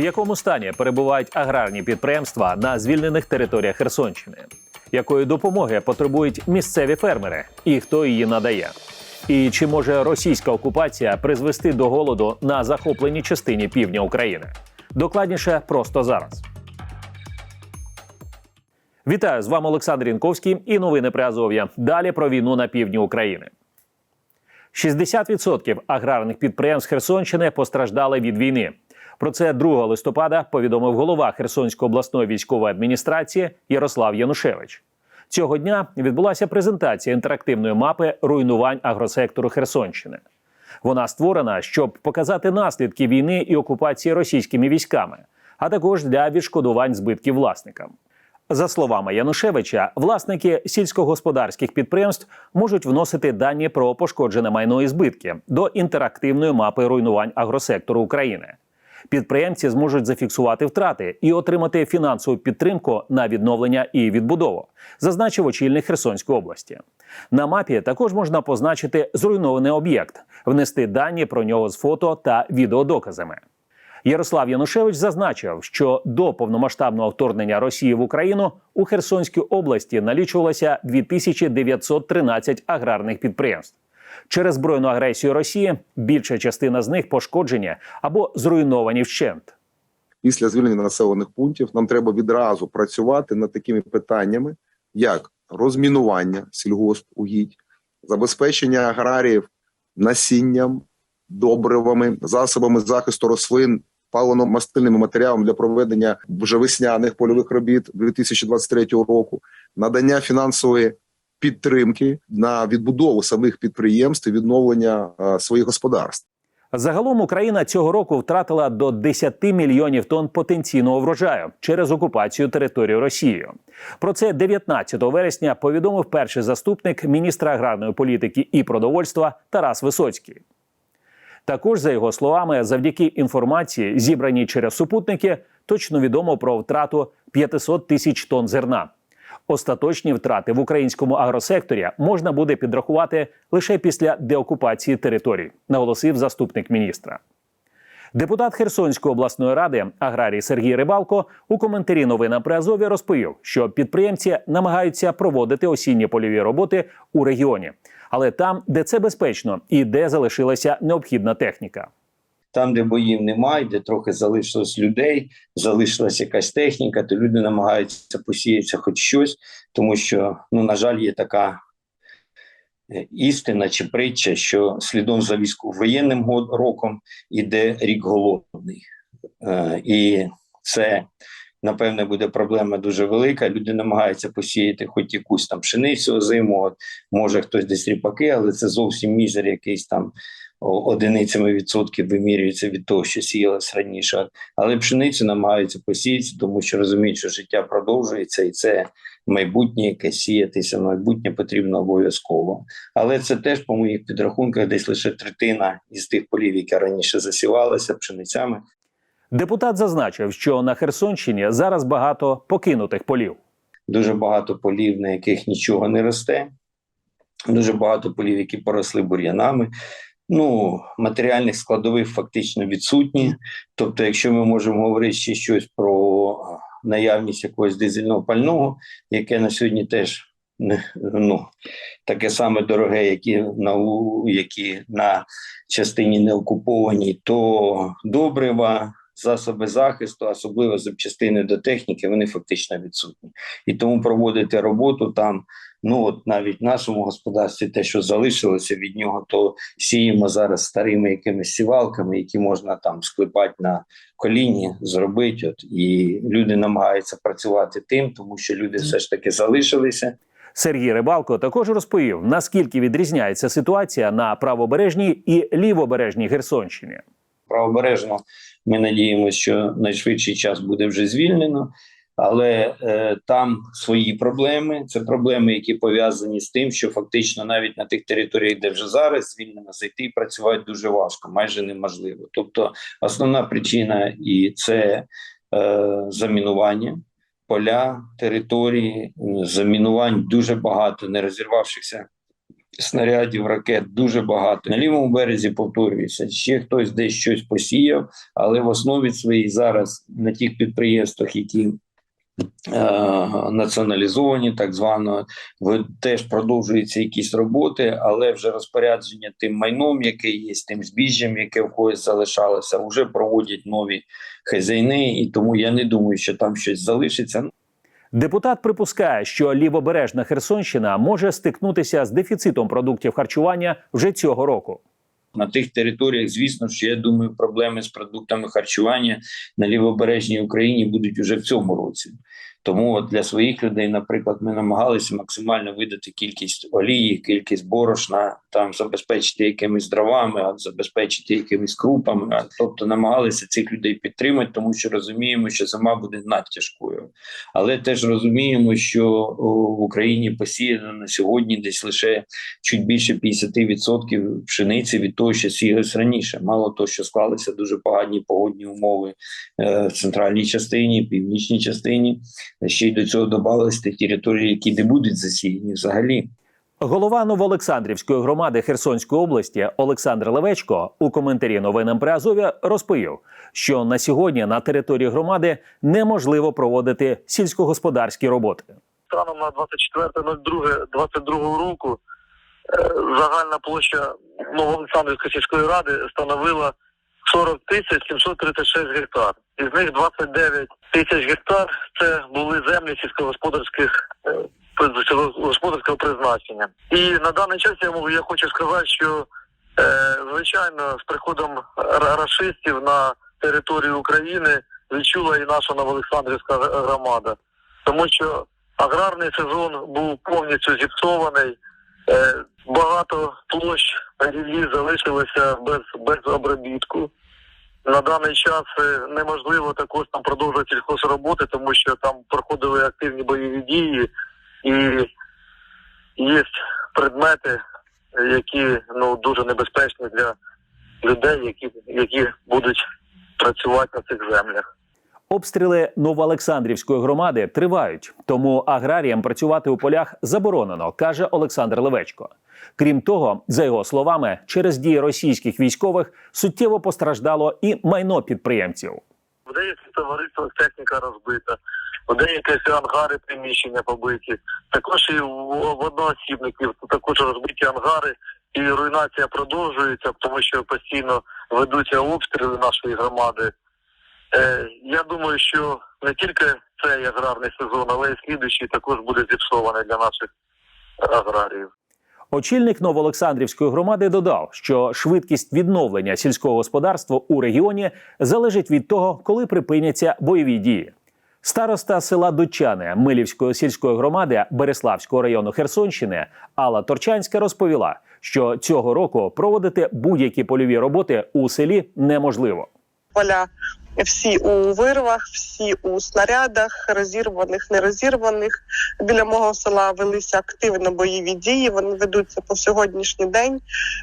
В якому стані перебувають аграрні підприємства на звільнених територіях Херсонщини? Якої допомоги потребують місцеві фермери і хто її надає? І чи може російська окупація призвести до голоду на захопленій частині півдня України? Докладніше просто зараз. Вітаю з вами Олександр Янковський і новини при Азов'я. Далі про війну на півдні України. 60% аграрних підприємств Херсонщини постраждали від війни. Про це 2 листопада повідомив голова Херсонської обласної військової адміністрації Ярослав Янушевич. Цього дня відбулася презентація інтерактивної мапи руйнувань агросектору Херсонщини. Вона створена, щоб показати наслідки війни і окупації російськими військами, а також для відшкодувань збитків власникам. За словами Янушевича, власники сільськогосподарських підприємств можуть вносити дані про пошкоджене майно і збитки до інтерактивної мапи руйнувань агросектору України. Підприємці зможуть зафіксувати втрати і отримати фінансову підтримку на відновлення і відбудову, зазначив очільник Херсонської області. На мапі також можна позначити зруйнований об'єкт, внести дані про нього з фото та відеодоказами. Ярослав Янушевич зазначив, що до повномасштабного вторгнення Росії в Україну у Херсонській області налічувалося 2913 аграрних підприємств. Через збройну агресію Росії більша частина з них пошкоджені або зруйновані вщент. після звільнення населених пунктів нам треба відразу працювати над такими питаннями, як розмінування сільгоспугідь, забезпечення аграріїв насінням, добривами, засобами захисту рослин, паливно-мастильними матеріалами для проведення вже весняних польових робіт 2023 року, надання фінансової підтримки на відбудову самих підприємств і відновлення е, своїх господарств. Загалом Україна цього року втратила до 10 мільйонів тонн потенційного врожаю через окупацію території Росією. Про це 19 вересня повідомив перший заступник міністра аграрної політики і продовольства Тарас Висоцький. Також, за його словами, завдяки інформації, зібраній через супутники, точно відомо про втрату 500 тисяч тонн зерна. Остаточні втрати в українському агросекторі можна буде підрахувати лише після деокупації територій, наголосив заступник міністра. Депутат Херсонської обласної ради аграрій Сергій Рибалко у коментарі новина при Азові розповів, що підприємці намагаються проводити осінні польові роботи у регіоні, але там, де це безпечно і де залишилася необхідна техніка. Там, де боїв немає, де трохи залишилось людей, залишилась якась техніка, то люди намагаються посіятися хоч щось, тому що, ну, на жаль, є така е, істина чи притча, що слідом за військово-воєнним роком іде рік голодний. Е, І це, напевне, буде проблема дуже велика. Люди намагаються посіяти хоч якусь там пшеницю озиму, от, може хтось десь ріпаки, але це зовсім мізер якийсь там одиницями відсотків вимірюється від того, що сіялось раніше. Але пшеницю намагаються посіяти, тому що розуміють, що життя продовжується, і це майбутнє, яке сіятися, майбутнє потрібно обов'язково. Але це теж, по моїх підрахунках, десь лише третина із тих полів, які раніше засівалися пшеницями. Депутат зазначив, що на Херсонщині зараз багато покинутих полів. Дуже багато полів, на яких нічого не росте, дуже багато полів, які поросли бур'янами. Ну, матеріальних складових фактично відсутні. Тобто, якщо ми можемо говорити ще щось про наявність якогось дизельного пального, яке на сьогодні теж ну, таке саме дороге, як і на, які на частині неокупованій, то добрива, засоби захисту, особливо запчастини до техніки, вони фактично відсутні. І тому проводити роботу там. Ну от навіть в нашому господарстві, те, що залишилося від нього, то сіємо зараз старими якимись сівалками, які можна там склепати на коліні, зробити. От і люди намагаються працювати тим, тому що люди все ж таки залишилися. Сергій Рибалко також розповів, наскільки відрізняється ситуація на правобережній і лівобережній Херсонщині. Правобережно. Ми надіємося, що найшвидший час буде вже звільнено, але е, там свої проблеми. Це проблеми, які пов'язані з тим, що фактично навіть на тих територіях, де вже зараз звільнено, зайти і працювати дуже важко, майже неможливо. Тобто, основна причина і це е, замінування. Поля, території, замінувань дуже багато, не розірвавшихся снарядів, ракет дуже багато. На лівому березі повторюється, ще хтось десь щось посіяв, але в основі своїй зараз на тих підприємствах, які е, націоналізовані, так звано, теж продовжуються якісь роботи, але вже розпорядження тим майном, яке є, тим збіжжям, яке в когось залишалося, вже проводять нові хазяїни, і тому я не думаю, що там щось залишиться. Депутат припускає, що лівобережна Херсонщина може стикнутися з дефіцитом продуктів харчування вже цього року. На тих територіях, звісно, що я думаю, проблеми з продуктами харчування на лівобережній Україні будуть уже в цьому році. Тому от для своїх людей, наприклад, ми намагалися максимально видати кількість олії, кількість борошна, там забезпечити якимись дровами, забезпечити якимись крупами. Тобто намагалися цих людей підтримати, тому що розуміємо, що зима буде надтяжкою. Але теж розуміємо, що в Україні посіяно на сьогодні десь лише чуть більше 50% пшениці від того, що сіялось раніше. Мало того, що склалися дуже погані погодні умови е, в центральній частині, північній частині. Ще й до цього додавалися ті території, які не будуть засіяні взагалі. Голова Новоолександрівської громади Херсонської області Олександр Левечко у коментарі новинам при Азові розповів, що на сьогодні на території громади неможливо проводити сільськогосподарські роботи. станом на 24.02.22 року е, загальна площа Новоолександрівської сільської ради становила 40 тисяч 736 гектар. Із них 29 тисяч гектар це були землі сільськогосподарських е, сільськогосподарського призначення. І на даний час я можу я хочу сказати, що е, звичайно з приходом ра- рашистів на територію України відчула і наша Новоолександрівська громада, тому що аграрний сезон був повністю зіпсований. Е, Багато площ ріллі залишилося без, без обробітку. На даний час е, неможливо також там продовжувати сільхозроботи, тому що там проходили активні бойові дії і є предмети, які ну дуже небезпечні для людей, які, які будуть працювати на цих землях. Обстріли Новоолександрівської громади тривають, тому аграріям працювати у полях заборонено, каже Олександр Левечко. Крім того, за його словами, через дії російських військових суттєво постраждало і майно підприємців. В деяких товариствах техніка розбита, в деяких ангари приміщення побиті. Також і в одноосібників також розбиті ангари, і руйнація продовжується, тому що постійно ведуться обстріли нашої громади. Е, я думаю, що не тільки цей аграрний сезон, але й слідуючий також буде зіпсований для наших аграріїв. Очільник Новоолександрівської громади додав, що швидкість відновлення сільського господарства у регіоні залежить від того, коли припиняться бойові дії. Староста села Дучани Милівської сільської громади Береславського району Херсонщини Алла Торчанська розповіла, що цього року проводити будь-які польові роботи у селі неможливо. поля всі у вирвах, всі у снарядах, розірваних, нерозірваних. Біля мого села велися активно бойові дії. Вони ведуться по сьогоднішній день.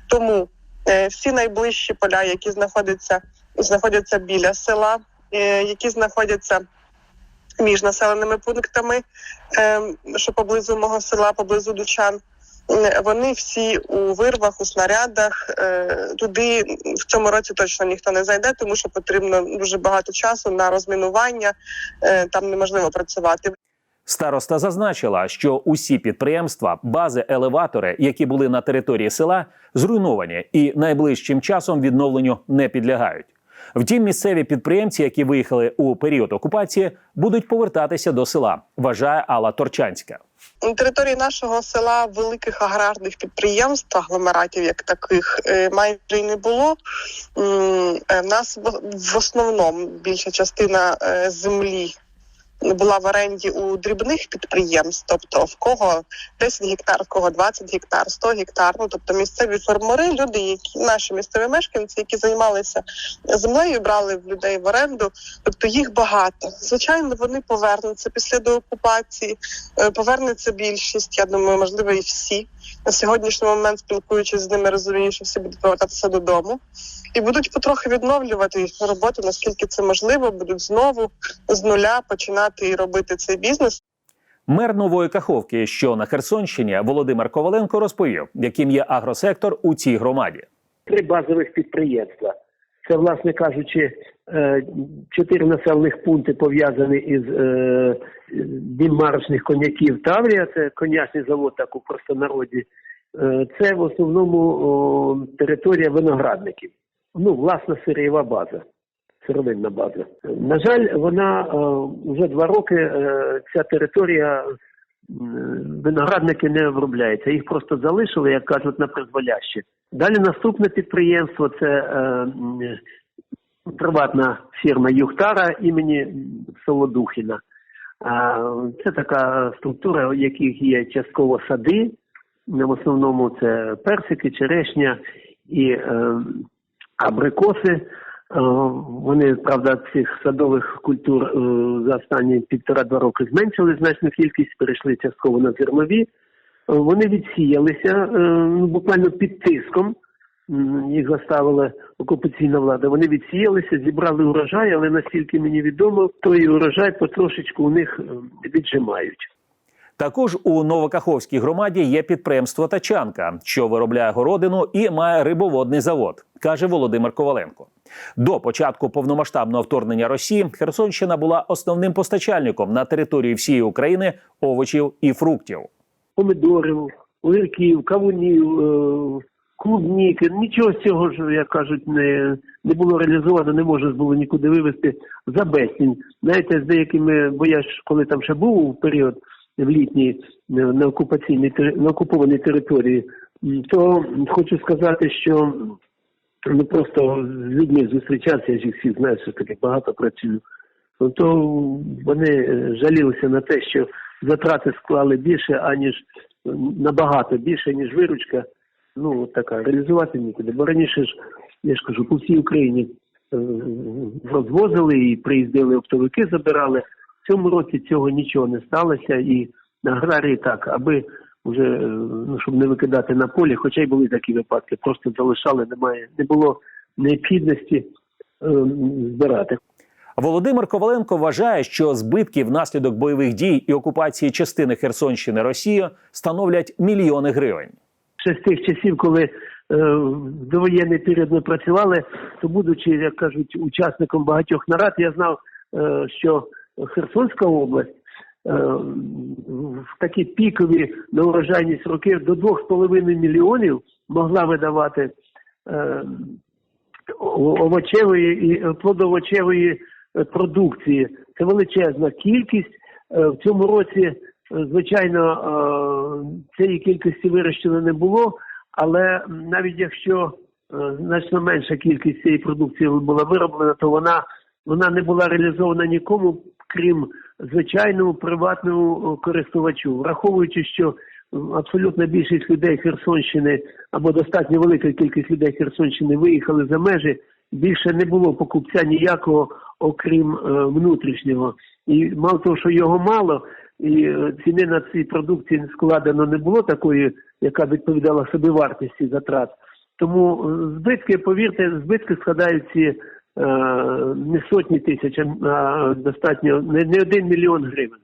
Тому е, всі найближчі поля, які знаходяться, знаходяться біля села, е, які знаходяться між населеними пунктами, е, що поблизу мого села, поблизу Дучан. Вони всі у вирвах, у снарядах. Е, Туди в цьому році точно ніхто не зайде, тому що потрібно дуже багато часу на розмінування. Е, Там неможливо працювати. Староста зазначила, що усі підприємства, бази, елеватори, які були на території села, зруйновані і найближчим часом відновленню не підлягають. Втім, місцеві підприємці, які виїхали у період окупації, будуть повертатися до села, вважає Алла Торчанська. На території нашого села великих аграрних підприємств, агломератів як таких, е, майже й не було. Е, В нас в- основному більша частина е, землі була в оренді у дрібних підприємств, тобто в кого 10 гектар, в кого 20 гектар, 100 гектар. Ну тобто місцеві фермери, люди, які наші місцеві мешканці, які займалися землею, брали в людей в оренду. Тобто їх багато. Звичайно, вони повернуться після деокупації. Е, Повернеться більшість. Я думаю, можливо, і всі на сьогоднішній момент, спілкуючись з ними, розумію, що всі будуть повертатися додому і будуть потрохи відновлювати роботу, наскільки це можливо, будуть знову з нуля починати і робити цей бізнес. Мер нової Каховки, що на Херсонщині, Володимир Коваленко розповів, яким є агросектор у цій громаді. три базових підприємства. Це, власне кажучи, е, чотири населених пункти пов'язані із е, дімарочних коньяків Таврія, це конячний завод, так у простонароді. Е, Це в основному о, територія виноградників. Ну, власна сирієва база, сировинна база. На жаль, вона е, вже два роки е, ця територія виноградники не обробляються. Їх просто залишили, як кажуть, на призволяще. Далі наступне підприємство це е, приватна фірма Юхтара імені Солодухіна. А, Це така структура, у яких є частково сади. В основному це персики, черешня і е, абрикоси. Е, Вони, правда, цих садових культур е, за останні півтора-два роки зменшили значну кількість, перейшли частково на зернові. Е, Вони відсіялися ну, буквально під тиском. Їх заставила окупаційна влада. Вони відсіялися, зібрали урожай, але настільки мені відомо, той урожай потрошечку у них віджимають. Також у Новокаховській громаді є підприємство Тачанка, що виробляє городину і має рибоводний завод, каже Володимир Коваленко. До початку повномасштабного вторгнення Росії Херсонщина була основним постачальником на території всієї України овочів і фруктів. помидорів, огірків, кавунів, е, клубніки. Нічого з цього ж, як кажуть, не, не було реалізовано, не можна було нікуди вивезти за безцінь. Знаєте, з деякими, бо я ж коли там ще був період в літній е, на окупаційній на окупованій території, то хочу сказати, що ну просто з людьми зустрічався, я ж їх всіх знаю, що таки багато працюю. Ну, то вони е, жалілися на те, що затрати склали більше, аніж е, набагато більше, ніж виручка. Ну, от така, реалізувати нікуди. Бо раніше ж, я ж кажу, по всій Україні е, розвозили і приїздили оптовики, забирали. В цьому році цього нічого не сталося, і аграрії так, аби вже е, ну, щоб не викидати на полі, хоча й були такі випадки, просто залишали, немає, не було необхідності е, збирати. Володимир Коваленко вважає, що збитки внаслідок бойових дій і окупації частини Херсонщини Росією становлять мільйони гривень. ще з тих часів, коли е, в довоєнний період ми працювали, то будучи, як кажуть, учасником багатьох нарад, я знав, е, що Херсонська область в такі пікові на урожайність роки до 2,5 мільйонів могла видавати е, овочевої і плодовочевої е, продукції. Це величезна кількість. Е, В цьому році, е, звичайно, е, цієї кількості вирощено не було, але навіть якщо е, значно менша кількість цієї продукції була вироблена, то вона, вона не була реалізована нікому, крім звичайному приватному користувачу, враховуючи, що абсолютна більшість людей Херсонщини або достатньо велика кількість людей Херсонщини виїхали за межі. Більше не було покупця ніякого, окрім е, внутрішнього. І мало того, що його мало, і е, ціни на ці продукції складено не було такої, яка відповідала собівартості затрат. Тому е, збитки, повірте, збитки складають ці е, не сотні тисяч, а достатньо не, не один мільйон гривень.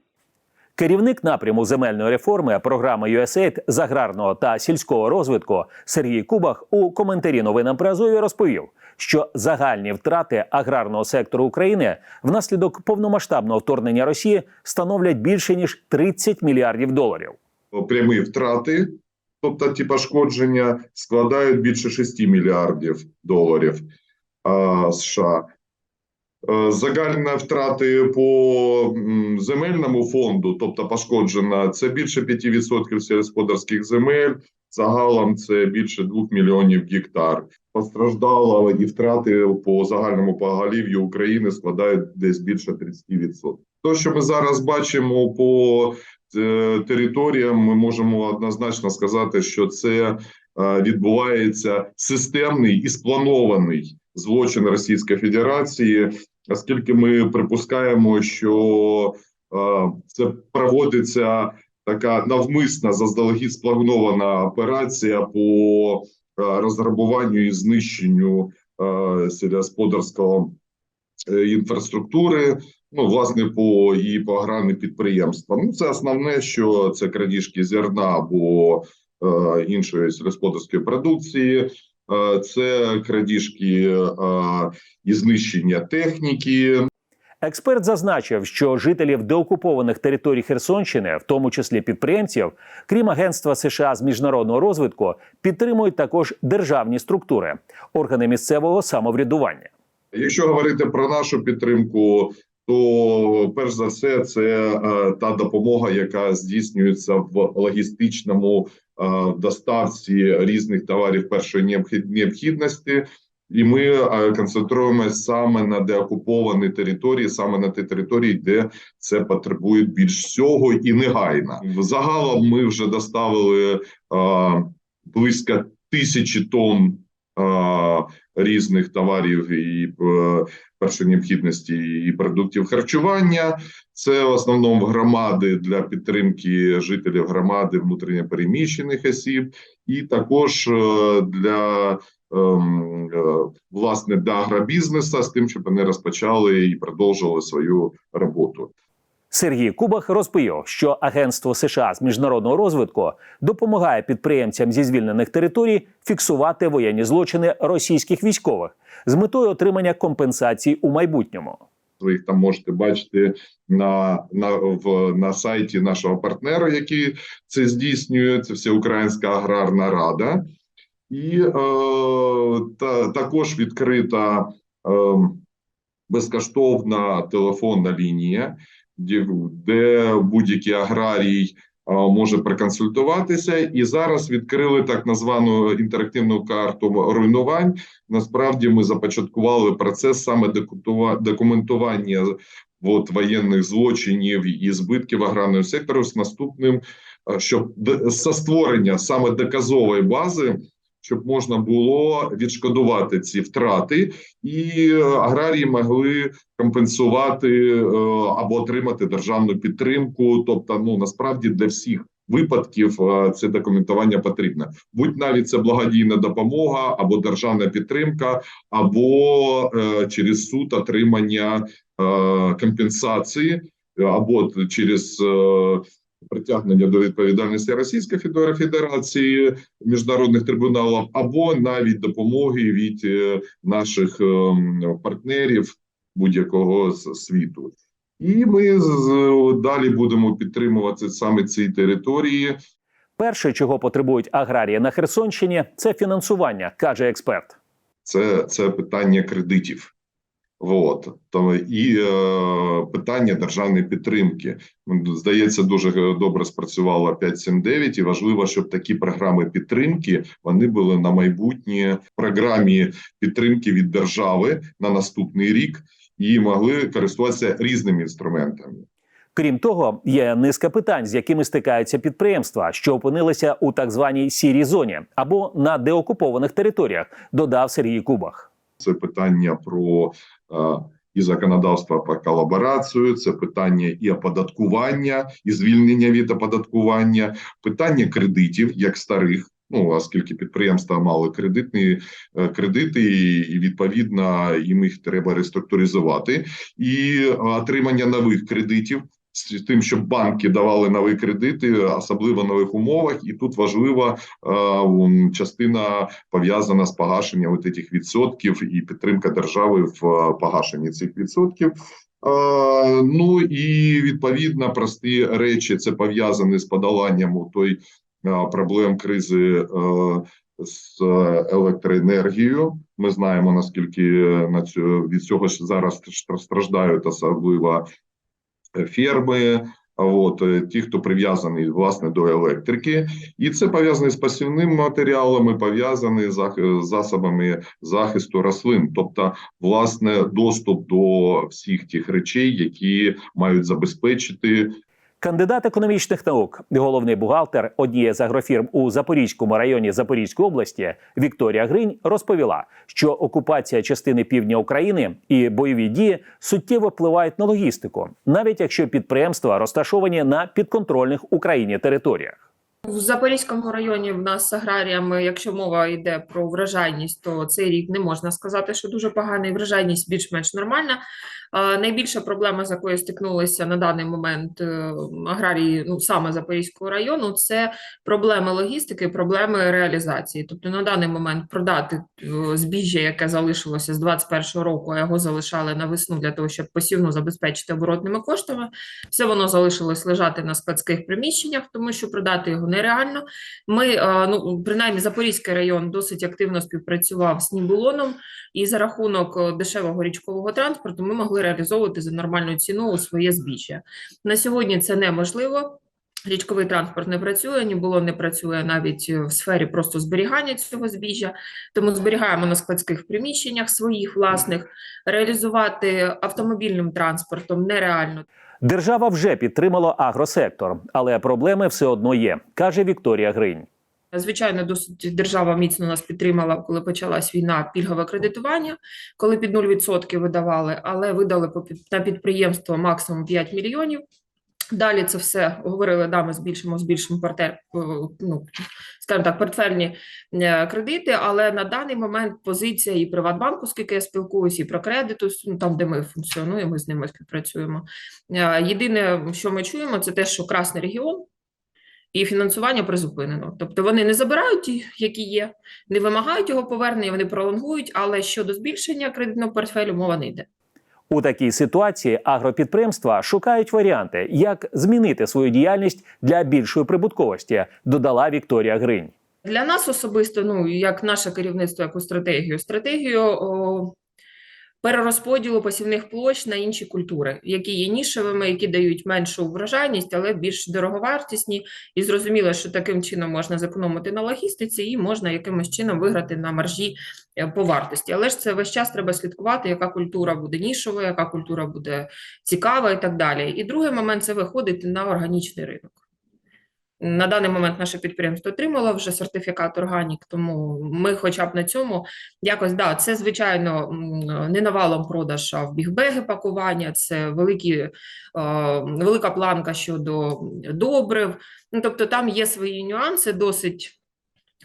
Керівник напряму земельної реформи програми USAID з аграрного та сільського розвитку Сергій Кубах у коментарі новинам при Азові розповів, що загальні втрати аграрного сектору України внаслідок повномасштабного вторгнення Росії становлять більше ніж 30 мільярдів доларів. прямі втрати, тобто ті пошкодження, складають більше 6 мільярдів доларів США. Е, Загальні втрати по земельному фонду, тобто пошкоджена, це більше 5% сільськогосподарських земель. Загалом це більше 2 мільйонів гектар. Постраждало і втрати по загальному поголів'ю України складають десь більше 30%. То, що ми зараз бачимо по е, територіям, ми можемо однозначно сказати, що це е, відбувається системний і спланований злочин Російської Федерації, оскільки ми припускаємо, що е, це проводиться така навмисна заздалегідь спланована операція по е, розграбуванню і знищенню е, сільськогосподарського інфраструктури Ну, власне, по і по аграрним підприємствам. Ну, це основне, що це крадіжки зерна або е, іншої сільськогосподарської продукції, це крадіжки е, і знищення техніки. Експерт зазначив, що жителів деокупованих територій Херсонщини, в тому числі підприємців, крім Агентства США з міжнародного розвитку, підтримують також державні структури, органи місцевого самоврядування. Якщо говорити про нашу підтримку, то перш за все це е, та допомога, яка здійснюється в логістичному е, доставці різних товарів першої необхідності. І ми е, концентруємося саме на деокуповані території, саме на ті території, де це потребує більш всього і негайно. Загалом ми вже доставили близько тисячі тонн різних товарів і е, першої необхідності і продуктів харчування. Це в основному громади для підтримки жителів громади внутрішньопереміщених осіб, і також е, для ем, е, власне для агробізнесу з тим, щоб вони розпочали і продовжували свою роботу. Сергій Кубах розповів, що Агентство США з міжнародного розвитку допомагає підприємцям зі звільнених територій фіксувати воєнні злочини російських військових з метою отримання компенсацій у майбутньому. Ви їх там можете бачити на, на, в, на сайті нашого партнера, який це здійснює. Це Всеукраїнська аграрна рада, і е, та, також відкрита е, безкоштовна телефонна лінія, де, будь-який аграрій може проконсультуватися. І зараз відкрили так звану інтерактивну карту руйнувань. Насправді ми започаткували процес саме документування от, воєнних злочинів і збитків аграрного сектору з наступним, щоб со створення саме доказової бази, щоб можна було відшкодувати ці втрати, і е, аграрії могли компенсувати е, або отримати державну підтримку. Тобто, ну насправді для всіх випадків е, це документування потрібне. Будь навіть це благодійна допомога або державна підтримка, або е, через суд отримання е, компенсації, або через притягнення до відповідальності Російської Федер- Федерації міжнародних трибуналів, або навіть допомоги від е, наших е, партнерів будь-якого світу. І ми далі будемо підтримувати саме ці території. Перше, чого потребують аграрії на Херсонщині, це фінансування, каже експерт. це, це питання кредитів. Вот. То, і е, питання державної підтримки. Здається, дуже добре спрацювала 579, і важливо, щоб такі програми підтримки вони були на майбутнє програмі підтримки від держави на наступний рік і могли користуватися різними інструментами. Крім того, є низка питань, з якими стикаються підприємства, що опинилися у так званій сірій зоні або на деокупованих територіях, додав Сергій Кубах. це питання про е, і законодавства про колаборацію, це питання і оподаткування, і звільнення від оподаткування, питання кредитів як старих. Ну оскільки підприємства мали кредитні е, кредити, і відповідно їм їх треба реструктуризувати, і отримання нових кредитів з тим, щоб банки давали нові кредити, особливо в нових умовах, і тут важлива е, частина пов'язана з погашенням от цих відсотків і підтримка держави в е, погашенні цих відсотків. Е, Ну і відповідно прості речі це пов'язані з подоланням у той е, проблем кризи е, з електроенергією. Ми знаємо наскільки на цю від цього зараз страждають особливо ферми. От е, ті, хто прив'язаний власне до електрики, і це пов'язане з пасівними матеріалами, пов'язаний з засобами захисту рослин, тобто власне доступ до всіх тих речей, які мають забезпечити Кандидат економічних наук, головний бухгалтер однієї з агрофірм у Запорізькому районі Запорізької області Вікторія Гринь розповіла, що окупація частини півдня України і бойові дії суттєво впливають на логістику, навіть якщо підприємства розташовані на підконтрольних Україні територіях. В Запорізькому районі в нас з аграріями, якщо мова йде про врожайність, то цей рік не можна сказати, що дуже поганий. Врожайність більш-менш нормальна. А, Найбільша проблема, з якою стикнулися на даний момент е, аграрії, ну саме Запорізького району, це проблеми логістики, проблеми реалізації. Тобто на даний момент продати е, збіжжя, яке залишилося з 2021 року, а його залишали на весну для того, щоб посівну забезпечити оборотними коштами. Все воно залишилось лежати на складських приміщеннях, тому що продати його нереально. Ми, е, ну принаймні, Запорізький район досить активно співпрацював з Нібулоном, і за рахунок е, дешевого річкового транспорту ми могли реалізовувати за нормальну ціну своє збіжжя. На сьогодні це неможливо. Річковий транспорт не працює, Нібулон не працює навіть е, в сфері просто зберігання цього збіжжя, тому зберігаємо на складських приміщеннях своїх власних. Реалізувати автомобільним транспортом нереально. Держава вже підтримала агросектор, але проблеми все одно є, каже Вікторія Гринь. Звичайно, досить держава міцно нас підтримала, коли почалась війна, пільгове кредитування, коли під 0% видавали, але видали на підприємство максимум 5 мільйонів. Далі це все говорили, да, ми збільшимо, збільшимо портер, е, ну, скажімо так, портфельні е, кредити, але на даний момент позиція і Приватбанку, скільки я спілкуюся, і про кредиту, ну, там, де ми функціонуємо, з ними співпрацюємо. Е, Єдине, що ми чуємо, це те, що Красний регіон і фінансування призупинено. Тобто вони не забирають ті, які є, не вимагають його повернення, вони пролонгують, але щодо збільшення кредитного портфелю мова не йде. У такій ситуації агропідприємства шукають варіанти, як змінити свою діяльність для більшої прибутковості, додала Вікторія Гринь. Для нас особисто, ну як наше керівництво, яку стратегію, стратегію о, перерозподілу посівних площ на інші культури, які є нішевими, які дають меншу врожайність, але більш дороговартісні. І зрозуміло, що таким чином можна зекономити на логістиці і можна якимось чином виграти на маржі е, по вартості. Але ж це весь час треба слідкувати, яка культура буде нішовою, яка культура буде цікава і так далі. І другий момент це виходити на органічний ринок. На даний момент наше підприємство отримало вже сертифікат органік, тому ми, хоча б на цьому, якось да, це звичайно не навалом продаж, а в бігбеги пакування, це великі, е, велика планка щодо добрив. Ну, тобто там є свої нюанси, досить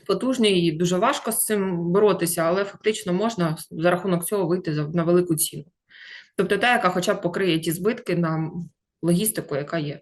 потужні і дуже важко з цим боротися, але фактично можна за рахунок цього вийти на велику ціну. Тобто та, яка хоча б покриє ті збитки на логістику, яка є.